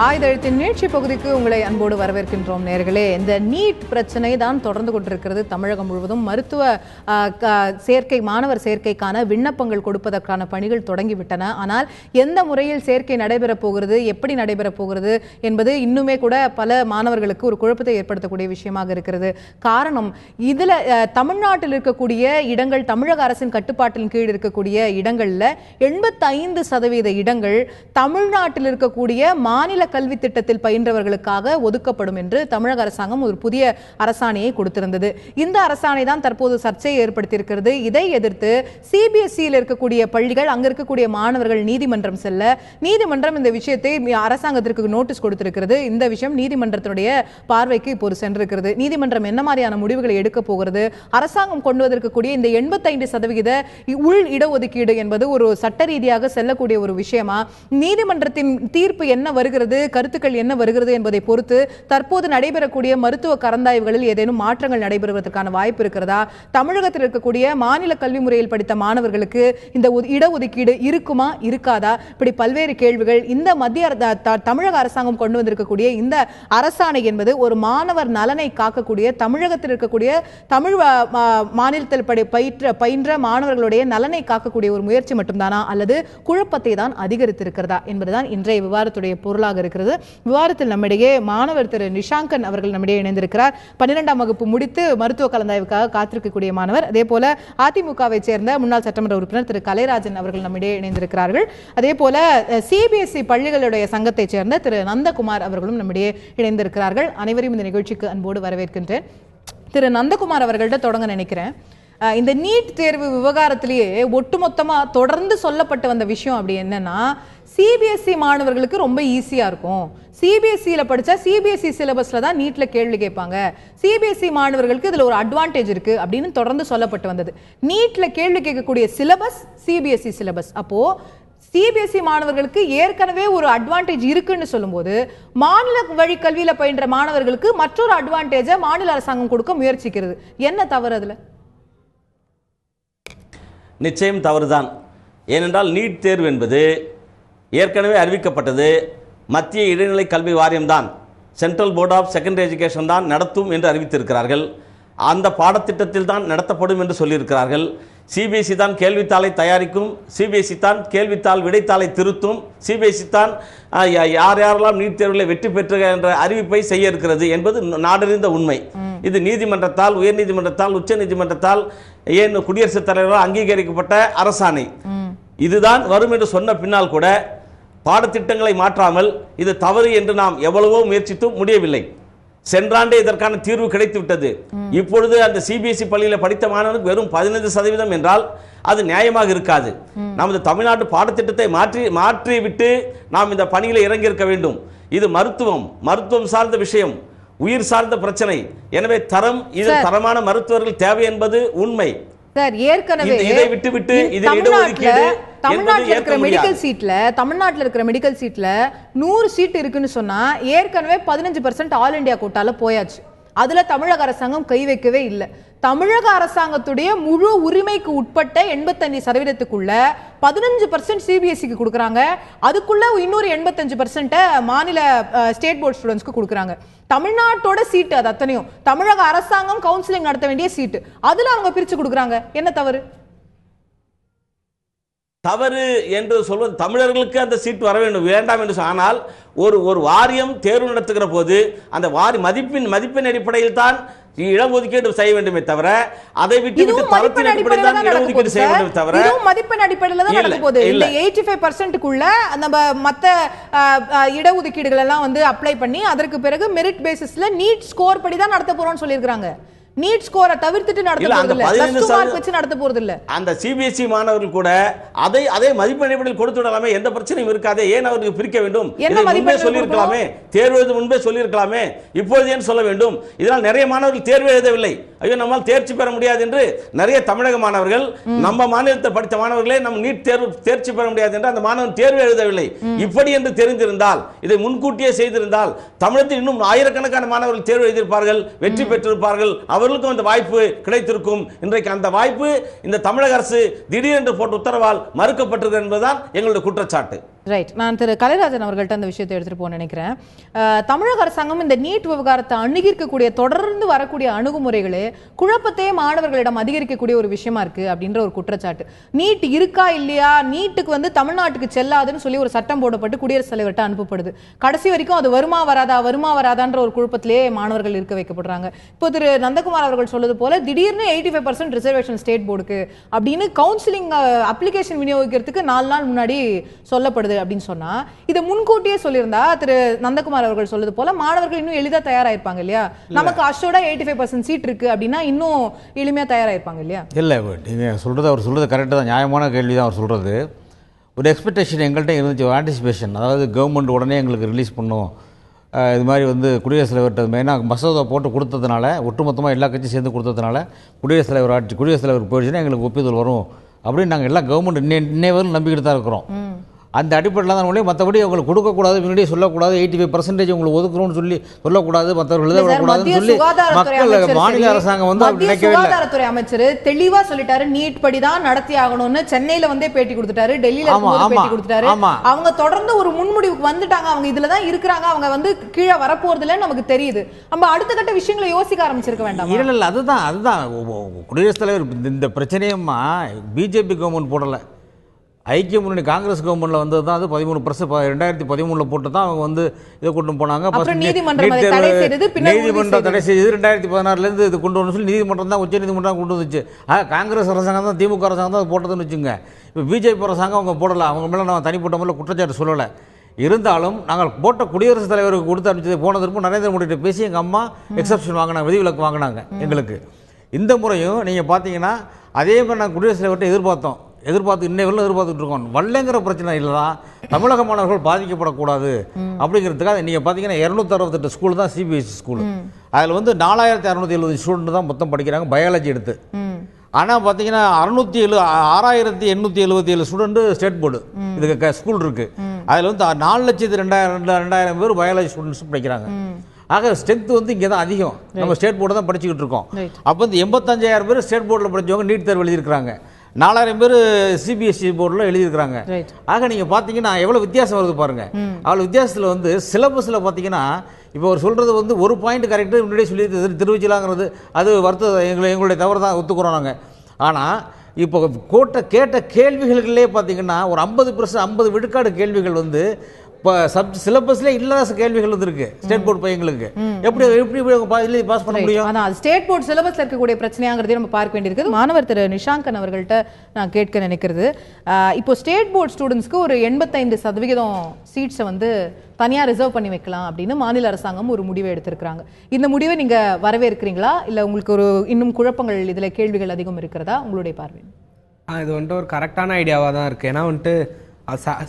ஆயுதழுத்தின் நீட்சி பகுதிக்கு உங்களை அன்போடு வரவேற்கின்றோம் நேர்களே. இந்த நீட் பிரச்சனை தான் தொடர்ந்து கொண்டிருக்கிறது. தமிழகம் முழுவதும் மருத்துவ க- சேர்க்கை மாணவர் சேர்க்கைக்கான விண்ணப்பங்கள் கொடுப்பதற்கான பணிகள் தொடங்கிவிட்டன. ஆனால் எந்த முறையில் சேர்க்கை நடைபெறப் போகிறது எப்படி நடைபெறப் போகிறது என்பது இன்னுமே கூட பல மாணவர்களுக்கு ஒரு குழப்பத்தை ஏற்படுத்தக்கூடிய விஷயமாக இருக்கிறது. காரணம் இதில் தமிழ்நாட்டில் இருக்கக்கூடிய இடங்கள் தமிழக அரசின் கட்டுப்பாட்டின் கீழ் இருக்கக்கூடிய இடங்களில் எண்பத்தைந்து சதவீத இடங்கள் தமிழ்நாட்டில் இருக்கக்கூடிய மாநில கல்வி திட்டத்தில் பயின்றவர்களுக்காக ஒதுக்கப்படும் என்று தமிழக அரசாங்கம் ஒரு புதிய அரசாணையை கொடுத்திருந்தது. இந்த அரசாணை தான் தற்போது சர்ச்சையை ஏற்படுத்தியிருக்கிறது. இதை எதிர்த்து சிபிஎஸ்சியில் இருக்கக்கூடிய பள்ளிகள் அங்க இருக்கக்கூடிய மாணவர்கள் நீதிமன்றம் செல்ல நீதிமன்றம் இந்த விஷயத்தை அரசாங்கத்திற்கு நோட்டீஸ் கொடுத்திருக்கிறது. இந்த விஷயம் நீதிமன்றத்தினுடைய பார்வைக்கு இப்போது சென்றிருக்கிறது. நீதிமன்றம் என்ன மாதிரியான முடிவுகளை எடுக்க போகிறது? அரசாங்கம் கொண்டு வந்திருக்கக்கூடிய இந்த எண்பத்தைந்து சதவிகித உள் இடஒதுக்கீடு என்பது ஒரு சட்ட ரீதியாக செல்லக்கூடிய ஒரு விஷயமா? நீதிமன்றத்தின் தீர்ப்பு என்ன வருகிறது? கருத்துக்கள் என்ன வருகிறது என்பதை பொறுத்து தற்போது நடைபெறக்கூடிய மருத்துவ கலந்தாய்வுகளில் ஏதேனும் மாற்றங்கள் நடைபெறுவதற்கான வாய்ப்பு இருக்கிறதா? தமிழகத்தில் இருக்கக்கூடிய மாநில கல்வி முறையில் படித்த மாணவர்களுக்கு இந்த இடஒதுக்கீடு இருக்குமா இருக்காதா? இப்படி பல்வேறு கேள்விகள் இந்த மத்திய தமிழக அரசாங்கம் கொண்டு வந்திருக்கக்கூடிய இந்த அரசாணை என்பது ஒரு மாணவர் நலனை காக்கக்கூடிய தமிழகத்தில் இருக்கக்கூடிய தமிழ் மாநிலத்தில் படி பயிற்ற பயின்ற மாணவர்களுடைய நலனை காக்கக்கூடிய ஒரு முயற்சி மட்டும்தானா? அல்லது குழப்பத்தை தான் அதிகரித்திருக்கிறதா? என்பதுதான் இன்றைய விவாதத்துடைய பொருளாக இருக்கிறது. விவாதத்தில் நம்மிடையே மாணவர் திரு நிஷாங்கன் அவர்கள் நம்மிடையே இணைந்திருக்கிறார். பன்னிரெண்டாம் வகுப்பு முடித்து மருத்துவ கலந்தாய்வுக்காக காத்திருக்கக்கூடிய மாணவர். அதே போல அதிமுகவை சேர்ந்த முன்னாள் சட்டமன்ற உறுப்பினர் திரு கலைராஜன் அவர்கள் நம்மிடையே இணைந்திருக்கிறார்கள். அதே போல சிபிஎஸ்இ பள்ளிகளுடைய சங்கத்தைச் சேர்ந்த திரு நந்தகுமார் அவர்களும் நம்மிடையே இணைந்திருக்கிறார்கள். அனைவரையும் இந்த நிகழ்ச்சிக்கு அன்போடு வரவேற்கின்றேன். திரு நந்தகுமார் அவர்கள்ட்ட தொடங்க நினைக்கிறேன். இந்த நீட் தேர்வு விவகாரத்திலேயே ஒட்டுமொத்தமா தொடர்ந்து சொல்லப்பட்டு வந்த விஷயம் அப்படி என்னன்னா சிபிஎஸ்சி மாணவர்களுக்கு ரொம்ப ஈஸியாக இருக்கும். சிபிஎஸ்சியில் படித்தா சிபிஎஸ்சி சிலபஸில் தான் நீட்டில் கேள்வி கேட்பாங்க. சிபிஎஸ்சி மாணவர்களுக்கு இதில் ஒரு அட்வான்டேஜ் இருக்குது அப்படின்னு தொடர்ந்து சொல்லப்பட்டு வந்தது. நீட்டில் கேள்வி கேட்கக்கூடிய சிலபஸ் சிபிஎஸ்சி சிலபஸ் அப்போது சிபிஎஸ்சி மாணவர்களுக்கு ஏற்கனவே ஒரு அட்வான்டேஜ் இருக்குன்னு சொல்லும்போது மாநில வழி கல்வியில் பயின்ற மாணவர்களுக்கு மற்றொரு அட்வான்டேஜை மாநில அரசாங்கம் கொடுக்க முயற்சிக்கிறது. என்ன தவறு அதில்? நிச்சயம் தவறுதான். ஏனென்றால் நீட் தேர்வு என்பது ஏற்கனவே அறிவிக்கப்பட்டது மத்திய இடைநிலை கல்வி வாரியம்தான். Central board of secondary education தான் நடத்தும் என்று அறிவித்திருக்கிறார்கள். அந்த பாடத்திட்டத்தில் தான் நடத்தப்படும் என்று சொல்லியிருக்கிறார்கள். சிபிஎஸ்சி தான் கேள்வித்தாளை தயாரிக்கும் சிபிஎஸ்சி தான் கேள்வித்தாள் விடைத்தாளை திருத்தும் சிபிஎஸ்சி தான் ஆ, யா- யார் யாரெல்லாம் நீட் தேர்வில் வெற்றி பெற்ற என்ற அறிவிப்பை செய்ய இருக்கிறது என்பது நாடறிந்த உண்மை. இது நீதிமன்றத்தால் உயர்நீதிமன்றத்தால் உச்ச நீதிமன்றத்தால் ஏன் குடியரசுத் தலைவரால் அங்கீகரிக்கப்பட்ட அரசாணை. இதுதான் வரும் என்று சொன்ன பின்னால் கூட பாடத்திட்டங்களை மாற்றாமல் இது தவறு என்று நாம் எவ்வளவோ முயற்சித்தும் முடியவில்லை. சென்றாண்டே இதற்கான தீர்வு கிடைத்து விட்டது இப்பொழுது அந்த சிபிஎஸ்இ பள்ளியில் படித்த மாணவனுக்கு வெறும் பதினைந்து சதவீதம் என்றால் அது நியாயமாக இருக்காது. நமது தமிழ்நாட்டு பாடத்திட்டத்தை மாற்றி மாற்றி விட்டு நாம் இந்த பணியில் இறங்கியிருக்க வேண்டும். இது மருத்துவம் மருத்துவம் சார்ந்த விஷயம் உயிர் சார்ந்த பிரச்சனை. எனவே தரம் இது. தரமான மருத்துவர்கள் தேவை என்பது உண்மை. சார் ஏற்கனவே இதை விட்டுவிட்டு இந்த இதில் தமிழ்நாட்டுல இடஒதுக்கீடு தமிழ்நாட்டுல இருக்கிற மெடிக்கல். சீட்ல தமிழ்நாட்டுல இருக்கிற மெடிக்கல் சீட்ல நூறு சீட் இருக்குன்னு சொன்னா ஏற்கனவே பதினஞ்சு பர்சன்ட் ஆல் இந்தியா கோட்டால போயாச்சு அதில் தமிழக அரசாங்கம் கை வைக்கவே இல்லை. தமிழக அரசாங்கத்துடைய முழு உரிமைக்கு உட்பட்ட எண்பத்தஞ்சு சதவீதத்துக்குள்ள பதினஞ்சு பர்சன்ட் சிபிஎஸ்சிக்கு கொடுக்குறாங்க. அதுக்குள்ள இன்னொரு எண்பத்தஞ்சு பர்சன்ட்டை மாநில ஸ்டேட் போர்ட் ஸ்டூடெண்ட்ஸ்க்கு கொடுக்குறாங்க. தமிழ்நாட்டோட சீட்டு அது அத்தனையும். தமிழக அரசாங்கம் கவுன்சிலிங் நடத்த வேண்டிய சீட்டு அதில் அவங்க பிரித்து கொடுக்குறாங்க. என்ன தவறு? தவறு என்று சொல்வது தமிழர்களுக்கு அந்த சீட் வர வேண்டும் வேண்டாம் என்று ஆனால் ஒரு ஒரு வாரியம் தேர்வு நடத்துகிற போது அந்த வாரி மதிப்பின் மதிப்பின் அடிப்படையில் தான் இடஒதுக்கீடு செய்ய வேண்டுமே தவிர அதை விட்டு விட்டு மதிப்பெண் தரத்தின் அடிப்படையில் தான் இடஒதுக்கீடு செய்ய. வேண்டுமே தவிர மதிப்பெண் அடிப்படையில தான் நடக்க போகுது இந்த. எயிட்டி ஃபைவ் பர்சன்ட்டுக்குள்ள நம்ம அஹ், இடஒதுக்கீடுகள் எல்லாம் வந்து அப்ளை பண்ணி அதற்கு பிறகு மெரிட் பேசிஸ்ல நீட் ஸ்கோர் படி தான் நடத்த போறோம்னு சொல்லியிருக்காங்க நீட் ஸ்கோரை தவிர்த்துட்டு நடத்த போறது இல்ல பிளஸ் 15 டூ மார்க் வச்சு நடத்த போறது இல்ல அந்த சிபிஎஸ்இ மாணவர்கள் கூட அதை அதே மதிப்பெண் அடிப்படையில் கொடுத்து விடலாமே எந்த பிரச்சனையும் இருக்காதே ஏன் அவருக்கு பிரிக்க வேண்டும்? என்ன முன்பே சொல்லியிருக்கலாமே தேர்வு எழுத முன்பே சொல்லியிருக்கலாமே இப்பொழுது ஏன் சொல்ல வேண்டும்? இதனால் நிறைய மாணவர்கள் தேர்வு எழுதவில்லை. ஐயோ நம்மால் தேர்ச்சி பெற முடியாது என்று நிறைய தமிழக மாணவர்கள் நம்ம மாநிலத்தை படித்த மாணவர்களே நம்ம நீட் தேர்வு தேர்ச்சி பெற முடியாது என்று அந்த மாணவன் தேர்வு எழுதவில்லை. இப்படி என்று தெரிந்திருந்தால் இதை முன்கூட்டியே செய்திருந்தால் தமிழகத்தில் இன்னும் ஆயிரக்கணக்கான மாணவர்கள் தேர்வு எழுதியிருப்பார்கள் வெற்றி பெற்றிருப்பார்கள் அவர்களுக்கும் அந்த வாய்ப்பு கிடைத்திருக்கும். இன்றைக்கு அந்த வாய்ப்பு இந்த தமிழக அரசு திடீரென்று போட்ட உத்தரவால் மறுக்கப்பட்டிருக்கிறது என்பதுதான் எங்களுடைய குற்றச்சாட்டு. ரைட் நான் திரு கலைராஜன் அவர்கள்ட்ட அந்த விஷயத்தை எடுத்துகிட்டு போக நினைக்கிறேன். தமிழக அரசாங்கம் இந்த நீட் விவகாரத்தை அணுகிருக்கக்கூடிய தொடர்ந்து வரக்கூடிய அணுகுமுறைகளே குழப்பத்தையே மாணவர்களிடம் அதிகரிக்கக்கூடிய ஒரு விஷயமா இருக்கு அப்படின்ற ஒரு குற்றச்சாட்டு. நீட் இருக்கா இல்லையா? நீட்டுக்கு வந்து தமிழ்நாட்டுக்கு செல்லாதுன்னு சொல்லி ஒரு சட்டம் போடப்பட்டு குடியரசுத் தலைவர்கிட்ட அனுப்பப்படுது. கடைசி வரைக்கும் அது வருமா வராதா வருமா வராதான்ற ஒரு குழப்பத்திலேயே மாணவர்கள் இருக்க வைக்கப்படுறாங்க. இப்போ திரு நந்தகுமார் அவர்கள் சொல்வது போல திடீர்னு eighty five percent reservation state போர்டுக்கு அப்படின்னு கவுன்சிலிங் அப்ளிகேஷன் விநியோகிக்கிறதுக்கு நாலு நாள் முன்னாடி சொல்லப்படுது. அப்படின்னு சொன்னா இதை முன்கூட்டியே சொல்லியிருந்தா திரு நந்தகுமார் அவர்கள் சொல்றது போல மாணவர்கள் இன்னும் எளிதா தயாராயிருப்பாங்க இல்லையா? நமக்கு அஷோட எயிட்டி ஃபைவ் பர்சன்ட் சீட் இருக்கு அப்படின்னா இன்னும் எளிமையா தயாராயிருப்பாங்க இல்லையா? இல்லை நீங்கள் சொல்கிறது அவர் சொல்கிறது கரெக்டாக தான். நியாயமான கேள்வி தான் அவர் சொல்கிறது ஒரு எக்ஸ்பெக்டேஷன் எங்கள்கிட்ட இருந்துச்சு ஒரு ஆன்டிசிபேஷன் அதாவது கவர்மெண்ட் உடனே எங்களுக்கு ரிலீஸ் பண்ணும். இது மாதிரி வந்து குடியரசுத் தலைவர்கிட்ட மெயினாக மசோதா போட்டு கொடுத்ததுனால ஒட்டுமொத்தமாக எல்லா கட்சியும் சேர்ந்து கொடுத்ததுனால குடியரசுத் தலைவர் ஆட்சி குடியரசுத் தலைவர் போயிடுச்சுன்னா எங்களுக்கு ஒப்புதல் வரும். அப்படின்னு நாங்கள் எல்லாம் கவர்மெண்ட் இன்னே இன்னே வரையும் நம்பிக்கிட்டு தான் இருக்கிறோம். அந்த அடிப்படையில் தான் ஒழிய மற்றபடி அவங்களுக்கு கொடுக்கக்கூடாது முன்னாடியே சொல்லக்கூடாது எயிட்டி ஃபைவ் பர்சன்டேஜ் உங்களுக்கு ஒதுக்குறோம்னு சொல்லி சொல்லக்கூடாது மற்றவர்கள் எழுத இல்ல சார், விடக்கூடாதுன்னு மத்திய சொல்லி மக்கள் மாநில அரசாங்கம் வந்து அப்படி நினைக்கவே சுகாதாரத்துறை அமைச்சர் தெளிவா சொல்லிட்டாரு நீட் படி தான் நடத்தி ஆகணும்னு சென்னையில வந்தே பேட்டி கொடுத்துட்டாரு டெல்லியில பேட்டி கொடுத்துட்டாரு. அவங்க தொடர்ந்து ஒரு முன்முடிவுக்கு வந்துட்டாங்க அவங்க இதுல தான் இருக்கிறாங்க அவங்க வந்து கீழே வரப்போறது இல்லைன்னு நமக்கு தெரியுது. நம்ம அடுத்த கட்ட விஷயங்களை யோசிக்க ஆரம்பிச்சிருக்க வேண்டாம்? இல்லை இல்லை அதுதான் அதுதான். குடியரசுத் தலைவர் இந்த- இந்த பிரச்சனையம்மா பிஜேபி கவர்மெண்ட் போடலை. ஐக்கிய முன்னணி காங்கிரஸ் கவர்மெண்ட்ல வந்தது தான் அது பதிமூணு பர்சன்ட் ரெண்டாயிரத்தி பதிமூணுல போட்டு தான் அவங்க வந்து இதை கொண்டு போனாங்க. நீதிமன்றம் தடை செய்தது, ரெண்டாயிரத்தி பதினாறுலேருந்து இது கொண்டு வரணும் சொல்லி நீதிமன்றம் தான் உச்ச நீதிமன்றம் கொண்டு வந்துச்சு. ஆ காங்கிரஸ் அரசாங்கம் தான் திமுக அரசாங்கம் தான் அது போட்டதுன்னு வச்சுங்க இப்போ பிஜேபி அரசாங்கம் அவங்க போடலை. அவங்க மேலே நம்ம தனிப்பட்ட முறையில் குற்றச்சாட்டு சொல்லலை. இருந்தாலும் நாங்கள் போட்ட குடியரசுத் தலைவருக்கு கொடுத்து அனுப்பிச்சது போன திரும்ப நரேந்திர மோடிகிட்ட பேசி எங்கள் அம்மா எக்ஸப்ஷன் வாங்கினாங்க விதிவிலக்கு வாங்கினாங்க எங்களுக்கு. இந்த முறையும் நீங்கள் பார்த்தீங்கன்னா அதே மாதிரி நாங்கள் குடியரசுத் தலைவர்கிட்ட எதிர்பார்த்தோம். எதிர்பார்த்து இன்னை வரலும் எதிர்பார்த்துட்டு இருக்கோம். வல்லைங்கிற பிரச்சனை இல்லை தான் தமிழக மாணவர்கள் பாதிக்கப்படக்கூடாது அப்படிங்கிறதுக்காக நீங்கள் பார்த்தீங்கன்னா இரநூத்தி அறுபத்தெட்டு ஸ்கூல் தான் சிபிஎஸ்சி ஸ்கூல் அதில் வந்து நாலாயிரத்தி அறுநூத்தி எழுபது ஸ்டூடெண்ட் தான் மொத்தம் படிக்கிறாங்க பயாலஜி எடுத்து. ஆனால் பார்த்தீங்கன்னா அறுநூத்தி எழு ஆறாயிரத்தி எண்ணூற்றி எழுபத்தி ஏழு ஸ்டூடெண்ட் ஸ்டேட் போர்டு இதுக்கு ஸ்கூல் இருக்கு. அதில் வந்து நாலு லட்சத்து ரெண்டாயிரம் ரெண்டு ரெண்டாயிரம் பேர் பயாலஜி ஸ்டூடெண்ட்ஸ் படிக்கிறாங்க. ஆக ஸ்ட்ரென்த் வந்து இங்கே தான் அதிகம். நம்ம ஸ்டேட் போர்டு தான் படிச்சுக்கிட்டு இருக்கோம். அப்போ இந்த எண்பத்தஞ்சாயிரம் பேர் ஸ்டேட் போர்டில் படிச்சவங்க நீட் தேர்வு எழுதியிருக்கிறாங்க. நாலாயிரம் பேர் சிபிஎஸ்சி போர்டில் எழுதியிருக்கிறாங்க. ஆக நீங்க பாத்தீங்கன்னா எவ்வளவு வித்தியாசம் வருது பாருங்க. அவ்வளவு வித்தியாசத்துல வந்து சிலபஸ்ல பாத்தீங்கன்னா இப்போ அவர் சொல்றது வந்து ஒரு பாயிண்ட் கரெக்ட் முன்னாடியே சொல்லி திரு- தெரிவிச்சலாங்கிறது அது வருத்த எங்களை எங்களுடைய தவறு தான் ஒத்துக்கிறோம் நாங்க. ஆனா இப்போ கோட்ட கேட்ட கேள்விகளிலே பார்த்தீங்கன்னா ஒரு ஐம்பது பர்சன்ட் ஐம்பது விழுக்காடு கேள்விகள் வந்து இப்போ சப் சிலபஸ்ல இல்லாத கேள்விகள் வந்திருக்கு. ஸ்டேட் போர்டு பையங்களுக்கு. எப்படி எப்படி எப்படி அவங்க பா- எழுதி பாஸ் பண்ண முடியும்? ஆனா அது ஸ்டேட் போர்ட் சிலபஸ்ல இருக்கக்கூடிய பிரச்சனையாங்கிறதையும் நம்ம பார்க்க வேண்டியிருக்கு மாணவர் திரு நிஷாங்கன் அவர்கள்ட்ட நான் கேட்க நினைக்கிறது. ஆஹ் இப்போ ஸ்டேட் போர்ட் ஸ்டூடெண்ட்ஸ்க்கு ஒரு எண்பத்தைந்து சதவிகிதம் சீட்ஸை வந்து தனியா ரிசர்வ் பண்ணி வைக்கலாம் அப்படின்னு மாநில அரசாங்கம் ஒரு முடிவை எடுத்திருக்கிறாங்க. இந்த முடிவை நீங்க வரவேற்கிறீங்களா? இல்ல உங்களுக்கு ஒரு இன்னும் குழப்பங்கள் இதுல கேள்விகள் அதிகம் இருக்கிறதா? உங்களுடைய பார்வை. ஆ, இது வந்துட்டு ஒரு கரெக்டான ஐடியாவாக தான் இருக்குது ஏன்னா வந்துட்டு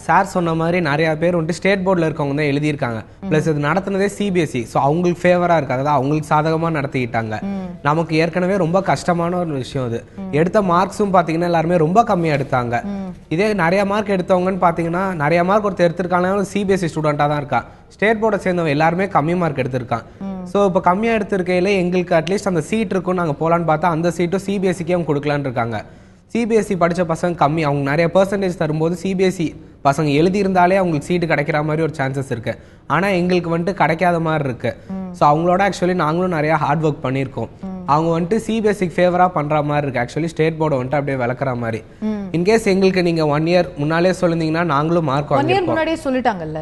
சார் சொன்ன மாதிரி நிறையா பேர் வந்துட்டு ஸ்டேட் போர்டில் இருக்கவங்க தான் எழுதியிருக்காங்க. ப்ளஸ் இது நடத்துனதே சிபிஎஸ்சி ஸோ அவங்களுக்கு ஃபேவராக இருக்கு அதாவது அவங்களுக்கு சாதகமாக நடத்திக்கிட்டாங்க. நமக்கு ஏற்கனவே ரொம்ப கஷ்டமான ஒரு விஷயம் இது எடுத்த மார்க்ஸும் பார்த்தீங்கன்னா எல்லாருமே ரொம்ப கம்மியாக எடுத்தாங்க. இதே நிறைய மார்க் எடுத்தவங்கன்னு பார்த்தீங்கன்னா நிறைய மார்க் ஒருத்தர் எடுத்திருக்காங்க சிபிஎஸ்சி ஸ்டூடெண்ட்டாக தான் இருக்கா. ஸ்டேட் போர்டை சேர்ந்தவங்க எல்லாருமே கம்மி மார்க் எடுத்திருக்கான். ஸோ இப்போ கம்மியாக எடுத்திருக்கையில எங்களுக்கு அட்லீஸ்ட் அந்த சீட் இருக்கும் நாங்கள் போகலான்னு பார்த்தா அந்த சீட்டும் சிபிஎஸ்சிக்கே அவங்க கொடுக்கலான்னு இருக்காங்க. சிபிஎஸ்சி படிச்ச பசங்க கம்மி. அவங்க நிறைய பர்சன்டேஜ் தரும்போது சிபிஎஸ்சி பசங்க எழுதியிருந்தாலே அவங்களுக்கு சீட்டு கிடைக்கிற மாதிரி ஒரு சான்சஸ் இருக்கு. ஆனா எங்களுக்கு வந்துட்டு கிடைக்காத மாதிரி இருக்கு. ஸோ அவங்களோட ஆக்சுவலி நாங்களும் நிறைய ஹார்ட் ஒர்க் பண்ணியிருக்கோம். அவங்க வந்துட்டு சிபிஎஸ்சிக்கு ஃபேவரா பண்ற மாதிரி இருக்கு. ஆக்சுவலி ஸ்டேட் போர்டை வந்துட்டு அப்படியே விளக்குற மாதிரி. இன்கேஸ் எங்களுக்கு நீங்க ஒன் இயர் முன்னாலே சொல்லியிருந்தீங்கன்னா நாங்களும் மார்க் ஒன் இயர் முன்னாடியே சொல்லிட்டாங்கல்ல?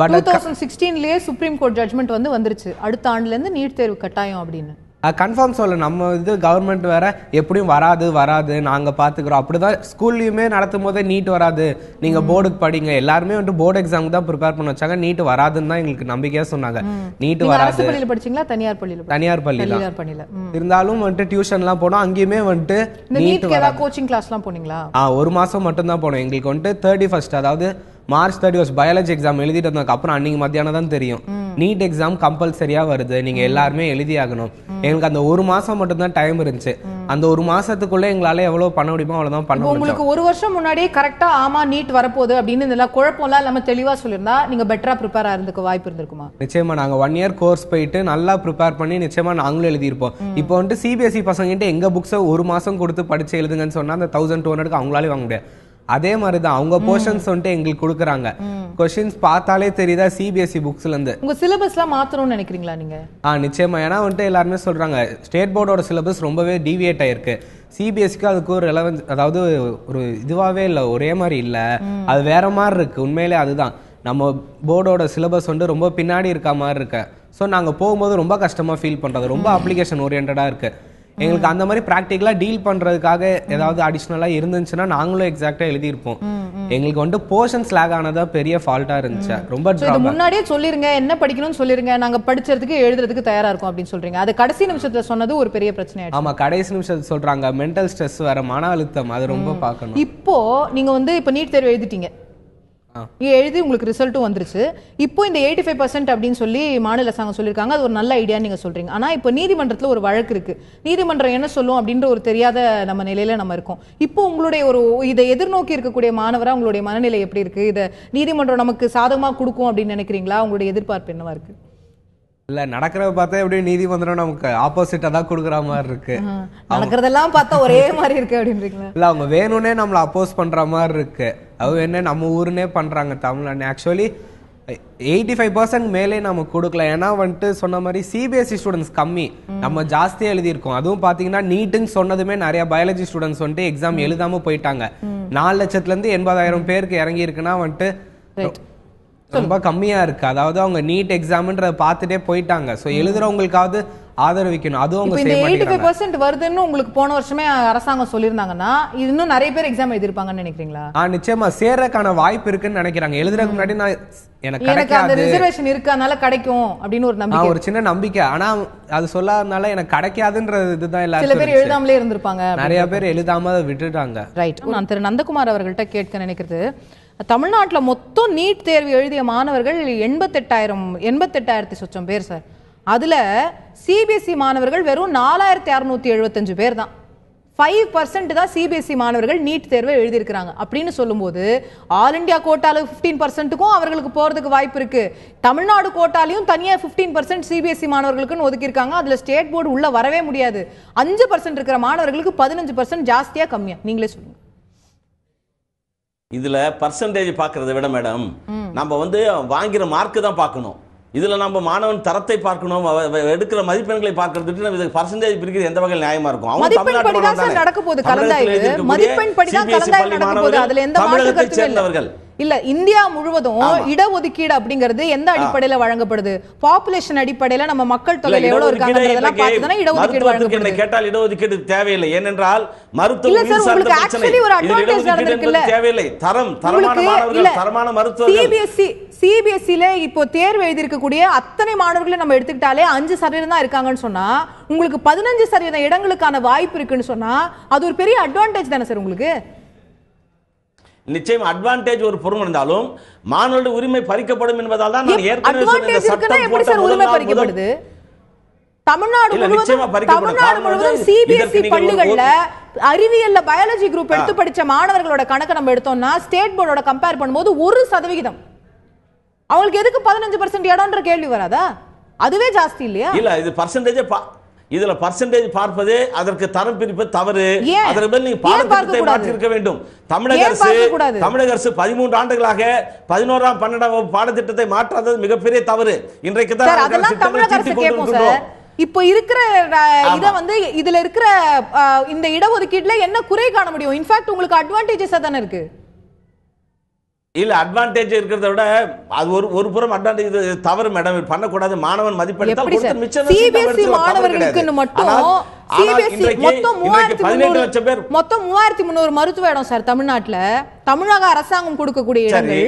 But டூ தௌசண்ட் சிக்ஸ்டீன்லயே சுப்ரீம் கோர்ட் ஜட்மெண்ட் வந்து வந்துருச்சு. அடுத்த ஆண்டுல இருந்து நீட் தேர்வு கட்டாயம் அப்படின்னு. கன்ஃபார்ம் சொல்ல நம்ம இது கவர்மெண்ட் வேற எப்படியும் வராது வராது. நாங்க பாத்துக்கிறோம். அப்படிதான் ஸ்கூல்லயுமே நடத்தும் போதே நீட் வராது. நீங்க போர்டுக்கு படிங்க. எல்லாருமே வந்துட்டு போர்டு எக்ஸாமுக்கு தான் ப்ரிப்பேர் பண்ண வச்சாங்க. நீட் வராதுன்னு தான் எங்களுக்கு நம்பிக்கையா சொன்னாங்க. நீட் வராது. பள்ளியில படிச்சீங்களா? தனியார் பள்ளியில? தனியார் பள்ளி தான். தனியார் பள்ளியில. இருந்தாலும் வந்துட்டு டியூஷன்லாம் போனோம். அங்கேயுமே வந்துட்டு நீட் கோச்சிங் கிளாஸ்லாம் போனீங்களா? ஆ ஒரு மாசம் மட்டும் தான் போனோம். எங்களுக்கு வந்துட்டு தேர்ட்டி ஃபர்ஸ்ட் அதாவது March thirty first biology exam எழுதிட்டு வந்ததுக்கு அப்புறம் அன்னைக்கு மத்தியானம் தான் தெரியும். நீட் எக்ஸாம் கம்பல்சரியா வருது. நீங்க எல்லாருமே எழுதி ஆகணும் எங்களுக்கு அந்த ஒரு மாசம் மட்டும் தான் டைம் இருந்துச்சு. அந்த ஒரு மாசத்துக்குள்ள எங்களால எவ்வளவு பண்ண முடியுமோ அவ்வளவுதான் பண்ண முடியும் உங்களுக்கு ஒரு வருஷம் முன்னாடியே கரெக்டா ஆமா நீட் வரப்போகுது அப்படின்னு இதெல்லாம் குழப்பம்லாம் இல்லாம தெளிவா சொல்லியிருந்தா நீங்க பெட்டரா ப்ரிப்பேர் ஆகிறதுக்கு வாய்ப்பு இருந்திருக்குமா? நிச்சயமா நாங்க ஒன் இயர் கோர்ஸ் போயிட்டு நல்லா ப்ரிப்பேர் பண்ணி நிச்சயமா நாங்களும் எழுதியிருப்போம். இப்போ வந்துட்டு சிபிஎஸ்சி பசங்கிட்ட எங்க புக்ஸை ஒரு மாசம் கொடுத்து படிச்சு எழுதுங்கன்னு சொன்னா அந்த தௌசண்ட் டூ ஹண்ட்ரட்க்கு அவங்களாலே வாங்க முடியாது. அதே மாதிரி தான் அவங்க போர்ஷன்ஸ் வந்துட்டு எங்களுக்கு கொடுக்குறாங்க. கொஷின்ஸ் பார்த்தாலே தெரியுதா சிபிஎஸ்சி புக்ஸ்ல இருந்து? உங்க சிலபஸ்லாம் மாத்தணும்னு நினைக்கிறீங்களா நீங்க? ஆ நிச்சயமா. ஏன்னா வந்துட்டு எல்லாருமே சொல்றாங்க ஸ்டேட் போர்டோட சிலபஸ் ரொம்பவே டீவியேட் ஆயிருக்கு. சிபிஎஸ்சிக்கு அதுக்கு ஒரு ரெலவன்ஸ் அதாவது ஒரு இதுவாகவே இல்லை ஒரே மாதிரி இல்லை. அது வேற மாதிரி இருக்கு. உண்மையிலே அதுதான். நம்ம போர்டோட சிலபஸ் வந்து ரொம்ப பின்னாடி இருக்க மாதிரி இருக்கு. ஸோ நாங்கள் போகும்போது ரொம்ப கஷ்டமா ஃபீல் பண்றது. ரொம்ப அப்ளிகேஷன் ஓரியன்டாக இருக்கு. எங்களுக்கு அந்த மாதிரி ப்ராக்டிக்கலாக டீல் பண்றதுக்காக ஏதாவது அடிஷ்னலாக இருந்துச்சுன்னா நாங்களும் எக்ஸாக்டாக எழுதியிருப்போம். எங்களுக்கு வந்துட்டு போர்ஷன்ஸ் லேக் ஆனதா பெரிய ஃபால்ட்டா இருந்துச்சு. ரொம்ப. முன்னாடியே சொல்லிருங்க என்ன படிக்கணும்னு சொல்லிருங்க நாங்க படிச்சதுக்கு எழுதுறதுக்கு தயாரா இருக்கோம் அப்படின்னு சொல்றீங்க. அது கடைசி நிமிஷத்துல சொன்னது ஒரு பெரிய பிரச்சனை ஆமா கடைசி நிமிஷம் சொல்றாங்க மென்டல் ஸ்ட்ரெஸ் வேற மன அழுத்தம் அது ரொம்ப பார்க்கணும். இப்போ நீங்க வந்து இப்ப நீட் தேர்வு எழுதிட்டீங்க. எழுதி உங்களுக்கு ரிசல்ட்டும் வந்துருச்சு. இப்போ இந்த எயிட்டி ஃபைவ் பர்சன்ட் அப்படின்னு சொல்லி மாநில அரசாங்கம் சொல்லியிருக்காங்க. அது ஒரு நல்ல ஐடியான்னு நீங்க சொல்றீங்க. ஆனா இப்போ நீதிமன்றத்துல ஒரு வழக்கு இருக்கு. நீதிமன்றம் என்ன சொல்லும் அப்படின்ற ஒரு தெரியாத நம்ம நிலையில நம்ம இருக்கோம். இப்போ உங்களுடைய ஒரு இதை எதிர்நோக்கி இருக்கக்கூடிய மாணவரா உங்களுடைய மனநிலை எப்படி இருக்கு? இதை நீதிமன்றம் நமக்கு சாதகமா கொடுக்கும் அப்படின்னு நினைக்கிறீங்களா? உங்களுடைய எதிர்பார்ப்பு என்னவா இருக்கு? இல்ல நடக்கிறத பார்த்தா எப்படியும் நீதிமன்றம் நமக்கு ஆப்போசிட்டா தான் கொடுக்குற மாதிரி இருக்கு. நடக்கிறதெல்லாம் பார்த்தா ஒரே மாதிரி இருக்கு அப்படின்றீங்களா? இல்ல அவங்க வேணும்னே நம்மள அப்போஸ் பண்ற மாதிரி இருக்கு. அது என்ன நம்ம ஊருனே பண்றாங்க Tamil Nadu. Actually eighty five percent மேலே நம்ம கொடுக்கல. ஏன்னா வந்துட்டு சொன்ன மாதிரி சிபிஎஸ்சி ஸ்டூடெண்ட்ஸ் கம்மி. நம்ம ஜாஸ்தியா எழுதியிருக்கோம். அதுவும் பாத்தீங்கன்னா நீட்டுன்னு சொன்னதுமே நிறைய பயாலஜி ஸ்டூடெண்ட்ஸ் வந்துட்டு எக்ஸாம் எழுதாம போயிட்டாங்க. நாலு லட்சத்துல இருந்து எண்பதாயிரம் பேருக்கு இறங்கி இருக்குன்னா வந்துட்டு ரொம்ப கம்மியா இருக்கு. அதாவது அவங்க நீட் எக்ஸாம்ன்றத பார்த்துட்டே போயிட்டாங்க. சோ எழுதுறவங்களுக்காவது ஆதரவிக்கணும் அதுவும் அவங்க செய்ய எயிட்டி ஃபைவ் பர்சன்ட் வருதுன்னு உங்களுக்கு போன வருஷமே அரசாங்கம் சொல்லியிருந்தாங்கன்னா இன்னும் நிறைய பேர் எக்ஸாம் எழுதிருப்பாங்கன்னு நினைக்கிறீங்களா? ஆ நிச்சயமா. சேர்றதுக்கான வாய்ப்பு இருக்குன்னு நினைக்கிறாங்க. எழுதுறதுக்கு முன்னாடி நான் எனக்கு எனக்கு அந்த ரிசர்வேஷன் இருக்கு. அதனால கிடைக்கும் அப்படின்னு ஒரு நம்பிக்கை. ஒரு சின்ன நம்பிக்கை. ஆனா அது சொல்லாதனால எனக்கு கிடைக்காதுன்றது இதுதான் சில எல்லாருக்கும் பேர். எழுதாமலே இருந்திருப்பாங்க நிறைய பேர் எழுதாம விட்டுட்டாங்க. ரைட் நான் திரு. நந்தகுமார் அவர்கள்ட்ட கேட்க நினைக்கிறது. தமிழ்நாட்டில் மொத்தம் நீட் தேர்வு எழுதிய மாணவர்கள் எண்பத்தெட்டாயிரம் எண்பத்தெட்டாயிரத்தி சொச்சம் பேர் சார். அதில் சிபிஎஸ்சி மாணவர்கள் வெறும் நாலாயிரத்தி அறுநூத்தி எழுபத்தஞ்சு பேர் தான். ஃபைவ் பர்சன்ட் தான் சிபிஎஸ்சி மாணவர்கள் நீட் தேர்வை எழுதியிருக்கிறாங்க. அப்படின்னு சொல்லும்போது ஆல் இந்தியா கோட்டாவில் ஃபிஃப்டீன் பர்சன்ட்டுக்கும் அவர்களுக்கு போகிறதுக்கு வாய்ப்பு இருக்குது தமிழ்நாடு கோட்டாலையும் தனியாக ஃபிஃப்டீன் பர்சன்ட் சிபிஎஸ்சி மாணவர்களுக்குன்னு ஒதுக்கியிருக்காங்க. அதில் ஸ்டேட் போர்டு உள்ளே வரவே முடியாது. அஞ்சு பர்சன்ட் இருக்கிற மாணவர்களுக்கு பதினஞ்சு பர்சன்ட் ஜாஸ்தியாக கம்மியாக நீங்களே சொல்லுங்கள் இதுல பர்சன்டேஜ் பார்க்கறத விட மேடம் நம்ம வந்து வாங்கிற மார்க்கு தான் பார்க்கணும். இதுல நம்ம மாணவன் தரத்தை பார்க்கணும் எடுக்கிற மதிப்பெண்களை பார்க்கறதுக்கு நம்ம இதுக்கு பர்சன்டேஜ் பிரிக்கிறது எந்த வகையில் நியாயமா இருக்கும்? அவங்க மதிப்பெண் தமிழ்நாட்டு படி தான் மாணவன் சார் தானே. நடக்க போகுது கலந்தாய்வு. மதிப்பெண் படி தான் கலந்தாய்வு பள்ளி நடக்க போகுது அதுல எந்த மாற்று கருத்தும் இல்ல. இல்ல இந்தியா முழுவதும் இடஒதுக்கீடு அப்படிங்கிறது எந்த அடிப்படையில வழங்கப்படுது? பாப்புலேஷன் அடிப்படையில நம்ம மக்கள் தொகையில எவ்வளவு தானே இடஒதுக்கீடு வழங்கப்படுது. கேட்டால் இடஒதுக்கீடு தேவையில்லை. ஏனென்றால் மருத்துவ உங்களுக்கு ஒரு advantage இடஒதுக்கீடு நடந்திருக்குல்ல? தேவையில்லை. தரம் தரமான மாணவர்கள் இல்ல தரமான மருத்துவர்கள். சிபிஎஸ்சி சிபிஎஸ்சில இப்போ தேர்வு எழுதியிருக்கக்கூடிய அத்தனை மாணவர்களை நம்ம எடுத்துக்கிட்டாலே அஞ்சு சதவீதம் தான் இருக்காங்கன்னு சொன்னா உங்களுக்கு பதினஞ்சு சதவீதம் இடங்களுக்கான வாய்ப்பு இருக்குன்னு சொன்னா அது ஒரு பெரிய அட்வான்டேஜ் தானே சார் உங்களுக்கு? நிச்சயம் அட்வான்டேஜ் ஒரு புறம் இருந்தாலும் மாணவர்களுடைய உரிமை பறிக்கப்படும் என்பதால் தான் நான் ஏற்கனவே சொன்ன சட்டம் போட்ட முதல் தமிழ்நாடு முழுவதும். தமிழ்நாடு முழுவதும் சிபிஎஸ்இ ஒரு- பள்ளிகள்ல அறிவியல்ல பயாலஜி குரூப் எடுத்து படிச்ச மாணவர்களோட கணக்கு நம்ம எடுத்தோம்னா ஸ்டேட் போர்டோட கம்பேர் பண்ணும்போது ஒரு சதவிகிதம். அவங்களுக்கு எதுக்கு பதினஞ்சு பர்சன்ட் இடம்ன்ற கேள்வி வராதா? அதுவே ஜாஸ்தி இல்லையா? இல்ல இது பர்சன்டேஜ் இதுல பர்சன்டேஜ் பார்ப்பது அதற்கு தரம் பிரிப்பது தவறு? அதற்கு மேல் நீங்க பாடத்திட்டத்தை பார்க்கக்கூடாது? மாற்றி இருக்க வேண்டும் தமிழக அரசு? தமிழக அரசு பதிமூன்று ஆண்டுகளாக பதினோராம் பன்னெண்டாம் வகுப்பு பாடத்திட்டத்தை மாற்றாதது மிகப்பெரிய தவறு இன்றைக்கு தான் தமிழக அரசு கேட்போம் இப்போ இருக்கிற இத. வந்து இதுல இருக்கிற இந்த இடஒதுக்கீட்டுல என்ன குறை காண முடியும் இன்ஃபேக்ட் உங்களுக்கு அட்வான்டேஜஸா தானே இருக்கு இல்ல அட்வான்டேஜ் இருக்கிறத விட அது ஒரு ஒரு புறம் அட்வான்டேஜ் தவறு மேடம் பண்ணக்கூடாது. மாணவன் மதிப்பெடுத்தால் மிச்சம் தவறு மாணவர்களுக்குன்னு கிடையாது. மட்டும் இன்றைக்கு மொத்தம் மூவாயிரத்தி முந்நூறு மருத்துவ இடம் சார் தமிழ்நாட்டுல. தமிழக அரசாங்கம் கொடுக்கக்கூடிய. இடங்கள்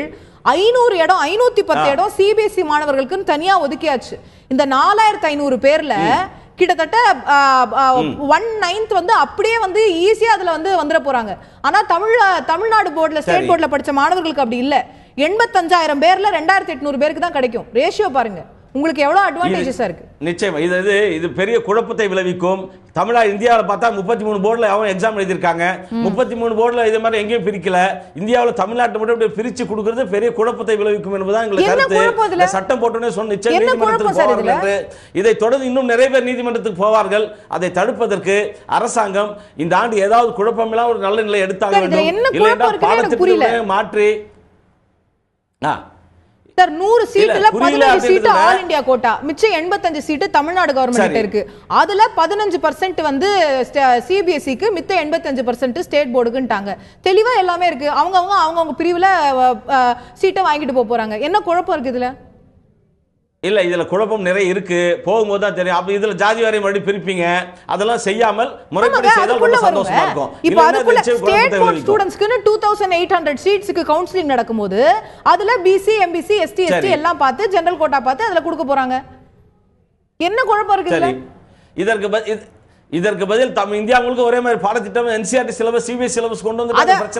ஐநூறு இடம் ஐநூத்தி பத்து. இடம் சிபிஎஸ்இ மாணவர்களுக்குன்னு தனியா ஒதுக்கியாச்சு. இந்த நாலாயிரத்தி ஐநூறு பேர்ல கிட்டத்தட்ட ஒன் நைன்த் வந்து அப்படியே வந்து ஈஸியா அதுல வந்து வந்துட போறாங்க. ஆனா தமிழ் தமிழ்நாடு போர்டுல ஸ்டேட். போர்டுல படிச்ச மாணவர்களுக்கு அப்படி இல்ல. எண்பத்தஞ்சாயிரம் பேர்ல ரெண்டாயிரத்தி எட்நூறு பேருக்கு தான் கிடைக்கும். ரேஷியோ பாருங்க. உங்களுக்கு எவ்வளவு அட்வான்டேஜஸா இருக்கு? நிச்சயமா. இது இது இது பெரிய குழப்பத்தை விளைவிக்கும். தமிழா இந்தியாவில் பார்த்தா முப்பத்தி மூணு போர்டில் அவன் எக்ஸாம் எழுதியிருக்காங்க. முப்பத்தி மூணு போர்டில் இதே மாதிரி எங்கேயும் பிரிக்கல. இந்தியாவில் தமிழ்நாட்டை மட்டும் இப்படி பிரிச்சு கொடுக்கறது பெரிய குழப்பத்தை விளைவிக்கும் என்பதுதான் எங்களுக்கு கருத்து. சட்டம் போட்டோன்னே சொன்ன நிச்சயம் நீதிமன்றத்துக்கு போவார்கள்? என்று இதை தொடர்ந்து இன்னும் நிறைய பேர் நீதிமன்றத்துக்கு போவார்கள். அதை தடுப்பதற்கு அரசாங்கம் இந்த ஆண்டு ஏதாவது குழப்பமில்லாம் ஒரு நல்ல நிலை எடுத்தாக வேண்டும். இல்லை என்றால் மாற்றி ஆ. சார் நூறு சீட்டுல பதினஞ்சு சீட்டு ஆல் இந்தியா கோட்டா. மிச்சம் எண்பத்தஞ்சு சீட்டு தமிழ்நாடு கவர்மெண்ட். இருக்கு. அதுல பதினஞ்சு பர்சன்ட் வந்து சிபிஎஸ்சிக்கு மித்த எண்பத்தஞ்சு பர்சன்ட் ஸ்டேட் போர்டுக்குன்ட்டாங்க. தெளிவா எல்லாமே இருக்கு. அவங்க அவங்க அவங்கவங்க பிரிவுல சீட்டை வாங்கிட்டு போக போறாங்க. என்ன குழப்பம் இருக்கு இதுல? இல்ல இதுல குழப்பம் நிறைய இருக்கு. போகும்போது தான் தெரியும். அப்ப இதுல ஜாதி வாரியம் மறுபடியும் பிரிப்பீங்க. அதெல்லாம் செய்யாமல் முறைப்படி செய்தால் ரொம்ப சந்தோஷமா. இருக்கும். இப்ப அதுக்குள்ள ஸ்டேட் போர்ட். ஸ்டூடெண்ட்ஸ்க்குன்னு டூ தௌசண்ட் எயிட் ஹண்ட்ரட் சீட்ஸ்க்கு கவுன்சிலிங் நடக்கும்போது அதுல பிசி எம்பிசி எஸ்டி எஸ்டி. எல்லாம் பார்த்து ஜெனரல் கோட்டா பார்த்து அதுல கொடுக்க போறாங்க. என்ன குழப்பம் இருக்கு இதற்கு இதற்கு பதில் தம் இந்தியா முழுக்க ஒரே மாதிரி பாடத்திட்டம் என்சிஆர்டி சிலபஸ் சிபிஎஸ் சிலபஸ் கொண்டு வந்து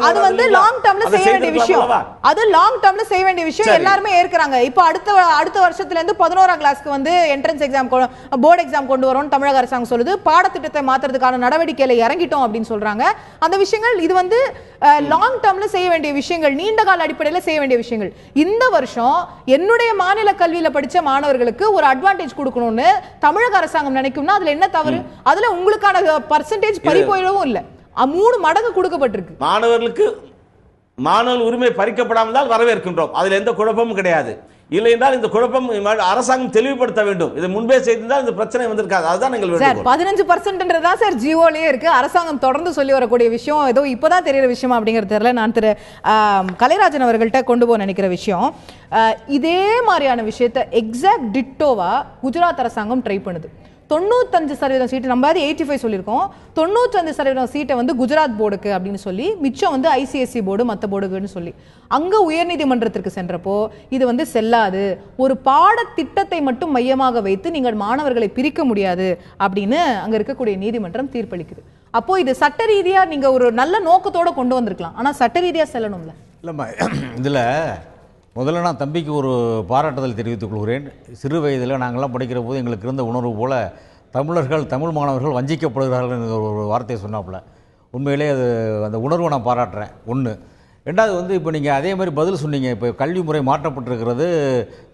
அது வந்து லாங் டேர்ம்ல செய்ய வேண்டிய விஷயம். அது லாங் டேர்ம்ல செய்ய வேண்டிய விஷயம். எல்லாருமே ஏற்கறாங்க. இப்போ அடுத்த அடுத்த வருஷத்துல இருந்து பதினோராம் கிளாஸ்க்கு வந்து என்ட்ரன்ஸ் எக்ஸாம் போர்டு எக்ஸாம் கொண்டு வரோம்னு தமிழக அரசாங்கம் சொல்லுது. பாடத்திட்டத்தை மாத்துறதுக்கான நடவடிக்கையில இறங்கிட்டோம் அப்படின்னு சொல்றாங்க. அந்த விஷயங்கள் இது வந்து லாங் டேர்ம்ல செய்ய வேண்டிய விஷயங்கள் நீண்ட கால அடிப்படையில செய்ய வேண்டிய விஷயங்கள். இந்த வருஷம் என்னுடைய மாநில கல்வியில படிச்ச மாணவர்களுக்கு ஒரு அட்வான்டேஜ் கொடுக்கணும்னு தமிழக அரசாங்கம் நினைக்கும்னா அதுல என்ன தவறு? அதுல உங்களுக்கான பர்சன்டேஜ் பறி போயிடவும் இல்ல. மூணு மடங்கு கொடுக்கப்பட்டிருக்கு. மாணவர்களுக்கு மாணவர் உரிமை பறிக்கப்படாமல் தான் வரவேற்கின்றோம். அதில் எந்த குழப்பமும் கிடையாது. இல்லை என்றால் இந்த குழப்பம் அரசாங்கம் தெளிவுபடுத்த வேண்டும். இது முன்பே செய்திருந்தால் இந்த பிரச்சனை வந்திருக்காது. அதுதான் எங்கள் சார் பதினஞ்சு பர்சன்ட்ன்றதா சார் ஜியோலயே இருக்கு. அரசாங்கம் தொடர்ந்து சொல்லி வரக்கூடிய விஷயம். ஏதோ இப்பதான் தெரியற விஷயம் அப்படிங்கிறது தெரியல. நான் திரு கலைராஜன் அவர்கள்ட்ட கொண்டு போக நினைக்கிற விஷயம். இதே மாதிரியான விஷயத்த எக்ஸாக்ட் டிட்டோவா குஜராத் அரசாங்கம் ட்ரை பண்ணுது. தொண்ணூத்தஞ்சு சதவீதம் சீட்டு நம்ம எயிட்டி ஃபைவ் சொல்லியிருக்கோம். தொண்ணூத்தஞ்சு சதவீதம் சீட்டை வந்து குஜராத் போர்டுக்கு அப்படின்னு சொல்லி மிச்சம் வந்து ஐசிஎஸ்சி போர்டு மற்ற போர்டுக்குன்னு சொல்லி. அங்கே உயர்நீதிமன்றத்திற்கு சென்றப்போ இது வந்து செல்லாது. ஒரு பாடத்திட்டத்தை மட்டும் மையமாக வைத்து நீங்கள் மாணவர்களை பிரிக்க முடியாது அப்படின்னு அங்கே இருக்கக்கூடிய நீதிமன்றம் தீர்ப்பளிக்குது. அப்போ இது சட்ட ரீதியாக நீங்கள் ஒரு நல்ல நோக்கத்தோடு கொண்டு வந்திருக்கலாம். ஆனால் சட்ட ரீதியாக செல்லணும்ல. இல்லைம்மா இதில் முதல்ல நான் தம்பிக்கு ஒரு பாராட்டுதல் தெரிவித்துக் கொள்கிறேன். சிறு வயதில் நாங்கள்லாம் படிக்கிற போது எங்களுக்கு இருந்த உணர்வு போல் தமிழர்கள் தமிழ் மாணவர்கள் வஞ்சிக்கப்படுகிறார்கள் என்ற ஒரு வார்த்தையை சொன்னாப்புல. உண்மையிலே அது அந்த உணர்வை நான் பாராட்டுறேன். ஒன்று ரெண்டாவது வந்து இப்போ நீங்கள் அதே மாதிரி பதில் சொன்னீங்க. இப்போ கல்வி முறை மாற்றப்பட்டிருக்கிறது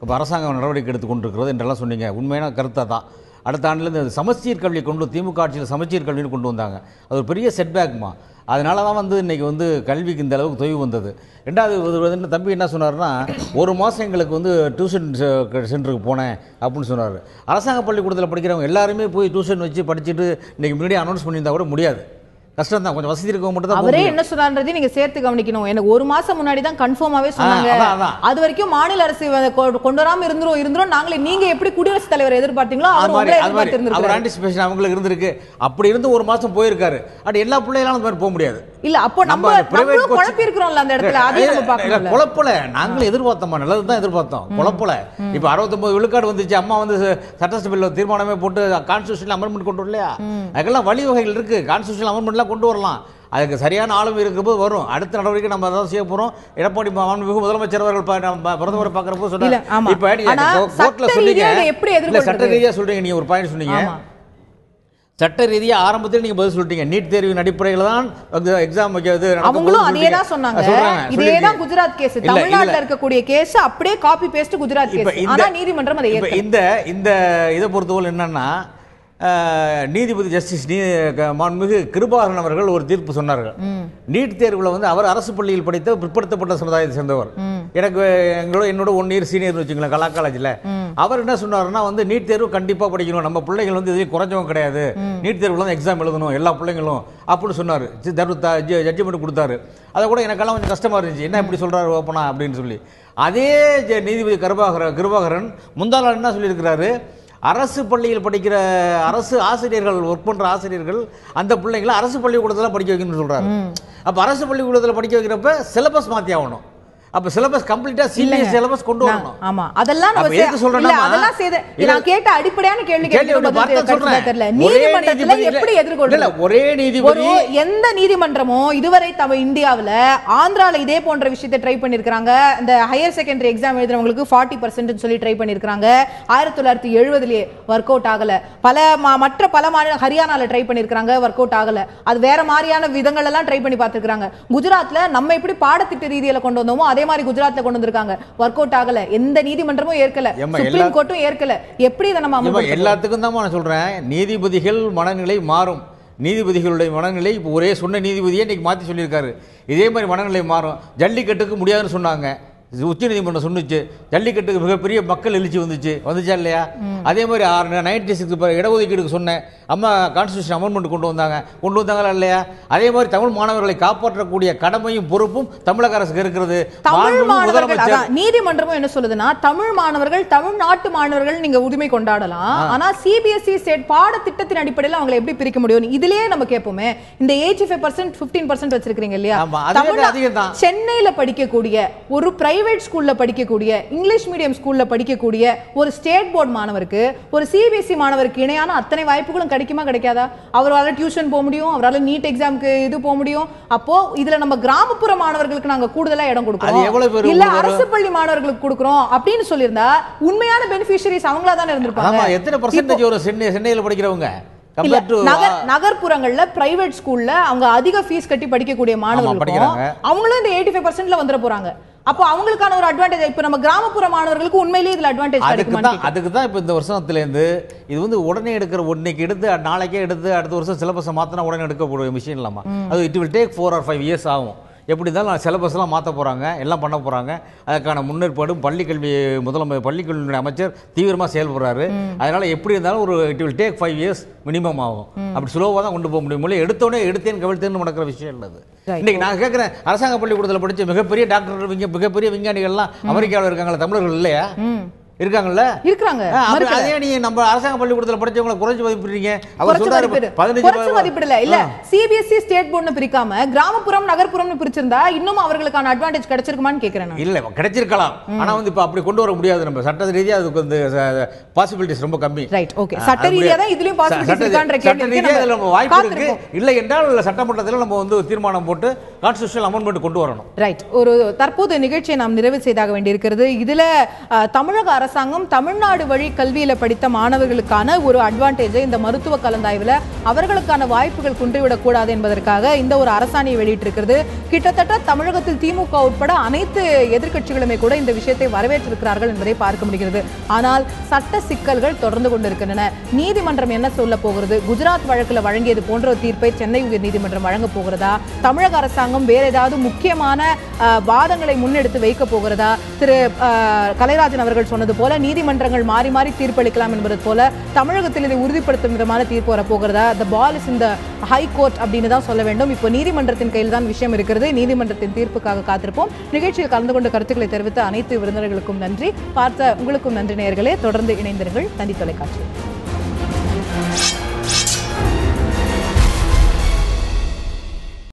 இப்போ அரசாங்கம் நடவடிக்கை எடுத்துக்கொண்டிருக்கிறது என்றெல்லாம் சொன்னீங்க. உண்மையான கருத்தை தான். அடுத்த ஆண்டுலேருந்து சமச்சீர் கல்வி கொண்டு திமுக ஆட்சியில் சமச்சீர் கல்வின்னு கொண்டு வந்தாங்க. அது ஒரு பெரிய செட்பேக்மா அதனால தான் வந்து இன்றைக்கி வந்து கல்விக்கு இந்த அளவுக்கு தொய்வு வந்தது. ரெண்டாவது தம்பி என்ன சொன்னார்னா ஒரு மாதம் எங்களுக்கு வந்து டியூஷன் சென்டருக்கு போனேன் அப்படின்னு சொன்னார். அரசாங்க பள்ளிக்கூடத்தில் படிக்கிறவங்க எல்லாருமே போய் டியூஷன் வச்சு படிச்சுட்டு இன்றைக்கி முன்னாடி அனௌன்ஸ் பண்ணியிருந்தா கூட முடியாது. கஷ்டம் தான் கொஞ்சம் வசதி இருக்கவங்க மட்டும் தான் அவரே. என்ன சொன்னார்ன்றதையும் நீங்க சேர்த்து கவனிக்கணும். எனக்கு ஒரு மாசம் முன்னாடி தான் கன்ஃபார்மாவே சொன்னாங்க. அது வரைக்கும் மாநில அரசு கொண்டு வராம இருந்துரும் இருந்துரும். நாங்களே நீங்க எப்படி குடியரசுத் தலைவர் எதிர்பார்த்தீங்களோ அது அவர் உங்களை அது மாதிரி. அவர் எதிர்பார்த்திருந்திருக்காரு ஆன்டிசிபேஷன் அவங்களுக்கு இருந்திருக்கு. அப்படி இருந்து ஒரு மாதம் போயிருக்காரு. அப்படி எல்லா பிள்ளைகளாலும் அந்த மாதிரி போக முடியாது. இல்ல அப்போ நம்ம coaching- குழப்பி இருக்கிறோம்ல அந்த இடத்துல. அதையும் நம்ம இல்ல, பார்க்கணும்ல. குழப்பல. நாங்களும் எதிர்பார்த்தோம்மா நல்லது தான் எதிர்பார்த்தோம். குழப்பல. இப்ப 69 விழுக்காடு வந்துச்சு. அம்மா வந்து சட்டசபையில் தீர்மானமே போட்டு கான்ஸ்டியூஷன் அமெண்ட்மெண்ட் கொண்டு வரலையா? அதுக்கெல்லாம் வழிவகைகள் இருக்கு. கான்ஸ்டியூஷன் அமெண்ட்மெண்ட்லாம் கொண்டு வரலாம். அதுக்கு சரியான ஆளுமை இருக்கிறப்போ வரும். அடுத்த நடவடிக்கை நம்ம அதான் செய்ய போறோம். எடப்பாடி மாண்புமிகு முதலமைச்சர் அவர்கள் பிரதமரை பார்க்கறப்போ ஆமா. இப்ப நீங்க ஆனா, கோ- கோர்ட்ல சட்ட சொன்னீங்க சட்ட? ரீதியா சொல்றீங்க. நீங்க ஒரு பாயிண்ட் சொன்னீங்க. சட்ட ரீதியா ஆரம்பத்தில் நீங்க பதில் சொல்லிட்டீங்க. நீட் தேர்வின் அடிப்படையில் தான் எக்ஸாம் வைக்கிறது அவங்களும் அதே. தான் சொன்னாங்க. இதே. தான் குஜராத் கேஸ் தமிழ்நாட்டுல இருக்கக்கூடிய கேஸ் அப்படியே காப்பி பேஸ்ட் குஜராத் கேஸ் இந்த- ஆனா நீதிமன்றம் அதை இந்த இந்த இதை பொறுத்தவரை என்னன்னா நீதிபதி ஜஸ்டிஸ் நீ மாண்புமிகு கிருபாகரன் அவர்கள் ஒரு தீர்ப்பு சொன்னார்கள். நீட் தேர்வுல வந்து அவர் அரசு பள்ளியில் படித்த பிற்படுத்தப்பட்ட சமுதாயத்தை சேர்ந்தவர். எனக்கு எங்களோட என்னோட ஒன் இயர் சீனியர் வச்சுங்களேன் கலா காலேஜில் அவர் என்ன சொன்னாருன்னா வந்து நீட் தேர்வு கண்டிப்பா படிக்கணும். நம்ம பிள்ளைகள் வந்து எதையும் குறைஞ்சவங்க கிடையாது. நீட் தேர்வுல தான் எக்ஸாம் எழுதணும் எல்லா பிள்ளைங்களும் அப்படின்னு சொன்னார். ஜட்ஜ்மெண்ட் கொடுத்தாரு. அதை கூட எனக்கெல்லாம் கொஞ்சம் கஷ்டமா இருந்துச்சு. என்ன இப்படி சொல்றாரு ஓப்பனா அப்படின்னு சொல்லி. அதே நீதிபதி கருபாகர கிருபாகரன் முந்தா நாள் என்ன சொல்லியிருக்கிறாரு? அரசு பள்ளியில் படிக்கிற அரசு ஆசிரியர்கள் ஒர்க் பண்ற ஆசிரியர்கள் அந்த பிள்ளைங்களை அரசு பள்ளிக்கூடத்தில் படிக்க வைக்கணும்னு சொல்றாரு. அப்ப அரசு பள்ளிக்கூடத்தில் படிக்க வைக்கிறப்ப சிலபஸ் மாத்தி ஆகணும். அப்ப சிலபஸ் கம்ப்ளீட்டா சிபிஎஸ் சிலபஸ் கொண்டு வரணும். ஆமா அதெல்லாம் நம்ம எதுக்கு சொல்றேன்னா, அதெல்லாம் செய்த நான் கேட்ட அடிப்படையான கேள்வி வார்த்தை சொல்றேன். தெரியல. நீதிமன்றத்துல எப்படி இல்ல, எதிர்கொள்றது இல்ல, ஒரே நீதிபதி எந்த நீதிமன்றமோ இதுவரை தம இந்தியாவுல ஆந்திரால இதே போன்ற விஷயத்தை ட்ரை பண்ணிருக்காங்க இந்த ஹையர் செகண்டரி எக்ஸாம் எழுதுறவங்களுக்கு ஃபார்ட்டி பர்சன்ட் சொல்லி ட்ரை பண்ணிருக்காங்க ஆயிரத்தி தொள்ளாயிரத்தி எழுபதுலயே ஒர்க் அவுட் ஆகல. பல மற்ற பல மாநில ஹரியானால ட்ரை பண்ணிருக்காங்க ஒர்க் அவுட் ஆகல. அது வேற மாதிரியான விதங்கள் எல்லாம் ட்ரை பண்ணி பார்த்திருக்காங்க குஜராத்ல நம்ம எப்படி பாடத்திட்ட ரீதியில கொண்டு வந்தோமோ அதே மாதிரி குஜராத்ல கொண்டு வந்திருக்காங்க. ஒர்க் அவுட் ஆகல. எந்த நீதிமன்றமும் ஏற்கல. சுப்ரீம் கோர்ட்டும் ஏற்கல. எப்படி இதை நம்ம எல்லாத்துக்கும் தான் நான் சொல்றேன். நீதிபதிகள் மனநிலை மாறும். நீதிபதிகளுடைய மனநிலை இப்போ ஒரே சொன்ன நீதிபதியே இன்னைக்கு மாற்றி சொல்லியிருக்காரு. இதே மாதிரி மனநிலை மாறும். ஜல்லிக்கட்டுக்கு முடியாதுன்னு சொன்னாங்க. இது உச்ச நீதிமன்றம் சொன்னுச்சு ஜல்லிக்கட்டுக்கு மிகப்பெரிய மக்கள் எழுச்சி வந்துச்சு. வந்துச்சா இல்லையா? அதே மாதிரி ஆறு நைன்டி சிக்ஸ் இடஒதுக்கீடுக்கு சொன்னேன் அம்மா கான்ஸ்டியூஷன் அமெண்ட்மெண்ட் கொண்டு வந்தாங்க. கொண்டு வந்தாங்களா இல்லையா? அதே மாதிரி தமிழ் மாணவர்களை காப்பாற்றக்கூடிய கடமையும் பொறுப்பும் தமிழக அரசுக்கு இருக்கிறது. நீதிமன்றமும் என்ன சொல்லுதுன்னா தமிழ் மாணவர்கள் தமிழ்நாட்டு மாணவர்கள் நீங்க உரிமை கொண்டாடலாம். ஆனா சிபிஎஸ்இ ஸ்டேட் பாடத்திட்டத்தின் அடிப்படையில் அவங்களை எப்படி பிரிக்க முடியும்? இதுலயே நம்ம கேட்போமே. இந்த eighty five percent fifteen percent வச்சிருக்கீங்க இல்லையா. சென்னையில படிக்கக்கூடிய ஒரு பிரைவேட் ஸ்கூல்ல படிக்கக்கூடிய இங்கிலீஷ் மீடியம் ஸ்கூல்ல படிக்கக்கூடிய ஒரு ஸ்டேட் போர்டு மாணவருக்கு ஒரு சிபிஎஸ்இ மாணவருக்கு இணையான அத்தனை வாய்ப்புகளும் கிடைக்குமா கிடைக்காதா? அவரால் டியூஷன் போக முடியும் அவரால் நீட் எக்ஸாமுக்கு இது போக முடியும். அப்போ இதுல நம்ம கிராமப்புற மாணவர்களுக்கு நாங்க கூடுதலா இடம் கொடுக்கிறோம். இல்ல அரசு பள்ளி மாணவர்களுக்கு கொடுக்கிறோம் அப்படின்னு சொல்லியிருந்தா உண்மையான பெனிஃபிஷரிஸ் அவங்களா தானே இருந்திருப்பாங்க. எத்தனை பர்சன்டேஜ் ஒரு சென்னை சென்னையில் படிக்கிறவங்க? நகர்ப்புறங்கள்ல பிரைவேட் ஸ்கூல்ல அவங்க அதிக ஃபீஸ் கட்டி படிக்கக்கூடிய படிக்கிறாங்க. அவங்களும் இந்த எயிட்டி ஃபைவ் பர்சன்ட்ல வந்துட போறாங்க. அப்போ அவங்களுக்கான ஒரு அட்வான்டேஜ் இப்ப நம்ம கிராமப்புற மாணவர்களுக்கு உண்மையிலேயே இதுல அட்வான்டேஜ் அதுக்கு தான் அதுக்கு தான் இப்போ இந்த வருஷத்துலேருந்து இது வந்து உடனே எடுக்கிற இன்னைக்கு எடுத்து நாளைக்கே எடுத்து அடுத்த வருஷம் சிலபஸை மாற்றினா உடனே எடுக்கக்கூடிய மிஷின் இல்லாமா. அது it will take four or five years ஆகும். எப்படி இருந்தாலும் சிலபஸ்லாம் மாற்ற போகிறாங்க எல்லாம் பண்ண போகிறாங்க அதுக்கான முன்னேற்பாடும் பள்ளிக்கல்வி முதலமை பள்ளிக்கல்வி அமைச்சர் தீவிரமாக செயல்படுறாரு அதனால எப்படி இருந்தாலும் ஒரு it will take five years minimum ஆகும். அப்படி ஸ்லோவாக தான் கொண்டு போக முடியும். மொழி எடுத்தோடனே எடுத்தேன் கவிழ்த்தேன்னு நடக்கிற விஷயம் இல்லை Right. இன்னைக்கு நான் கேட்குறேன் அரசாங்க பள்ளிக்கூடத்தில் படிச்ச மிகப்பெரிய டாக்டர் விங்க மிகப்பெரிய விஞ்ஞானிகள்லாம் அமெரிக்காவில் இருக்காங்களா தமிழர்கள் இல்லையா? இருக்காங்கல்ல? மறுக்கல. அதே நீங்க நம்ம அரசாங்க பள்ளிக்கூடத்துல படிச்சவங்கள குறைஞ்சு மதிப்பிடுறீங்க. அவர் சொல்றாரு குறைச்சு மதிப்பிடல. இல்ல சிபிஎஸ்இ ஸ்டேட் போர்டுன்னு பிரிக்காம கிராமப்புறம் நகர்ப்புறம்னு பிரிச்சிருந்தா இன்னும் அவர்களுக்கான அட்வான்டேஜ் கிடைச்சிருக்குமான்னு நான். இல்ல கிடைச்சிருக்கலாம். ஆனா வந்து இப்ப அப்படி கொண்டு வர முடியாது நம்ம. சட்ட ரீதியா அதுக்கு வந்து பாசிபிலிட்டிஸ் ரொம்ப கம்மி. ரைட் ஓகே சட்ட ரீதியா தான் இதுலயும் சட்ட- இருக்கான்ற சட்ட ரீதியா இதுல வாய்ப்பு இருக்கு. இல்லை என்றால் சட்டமன்றத்தில் நம்ம வந்து தீர்மானம் போட்டு கான்ஸ்டியூஷனல் அமெண்ட்மெண்ட் கொண்டு வரணும். ரைட் ஒரு தற்போது நிகழ்ச்சியை நாம் நிறைவு செய்தாக வேண்டியிருக்கிறது. இதுல தமிழக அரசாங்கம் தமிழ்நாடு வழி கல்வியில படித்த மாணவர்களுக்கான ஒரு அட்வான்டேஜை இந்த மருத்துவ கலந்தாய்வுல அவர்களுக்கான வாய்ப்புகள் குன்றிவிடக்கூடாது என்பதற்காக இந்த ஒரு அரசாணையை வெளியிட்டிருக்கிறது. கிட்டத்தட்ட தமிழகத்தில் திமுக உட்பட அனைத்து எதிர்க்கட்சிகளுமே கூட இந்த விஷயத்தை வரவேற்றிருக்கிறார்கள் என்பதை பார்க்க முடிகிறது. ஆனால் சட்ட சிக்கல்கள் தொடர்ந்து கொண்டிருக்கின்றன. நீதிமன்றம் என்ன சொல்ல போகிறது? குஜராத் வழக்கில் வழங்கியது போன்ற ஒரு தீர்ப்பை சென்னை உயர் நீதிமன்றம் வழங்க போகிறதா? தமிழக அரசாங்கம் வேற ஏதாவது முக்கியமான வாதங்களை முன்னெடுத்து வைக்க போகிறதா? திரு கலைராஜன் அவர்கள் சொன்னது போல நீதிமன்றங்கள் மாறி மாறி தீர்ப்பளிக்கலாம் என்பது போல தமிழகத்தில் இதை உறுதிப்படுத்தும் விதமான தீர்ப்பு வரப்போகிறதா? த பால் இஸ் இந்த ஹை கோர்ட் அப்படின்னு தான் சொல்ல வேண்டும். இப்போ நீதிமன்றத்தின் கையில் தான் விஷயம் இருக்கிறது. நீதிமன்றத்தின் தீர்ப்புக்காக காத்திருப்போம். நிகழ்ச்சியில் கலந்து கொண்ட கருத்துக்களை தெரிவித்த அனைத்து விருந்தினர்களுக்கும் நன்றி. பார்த்த உங்களுக்கும் நன்றி நேர்களே தொடர்ந்து இணைந்திருங்கள். தந்தி தொலைக்காட்சி.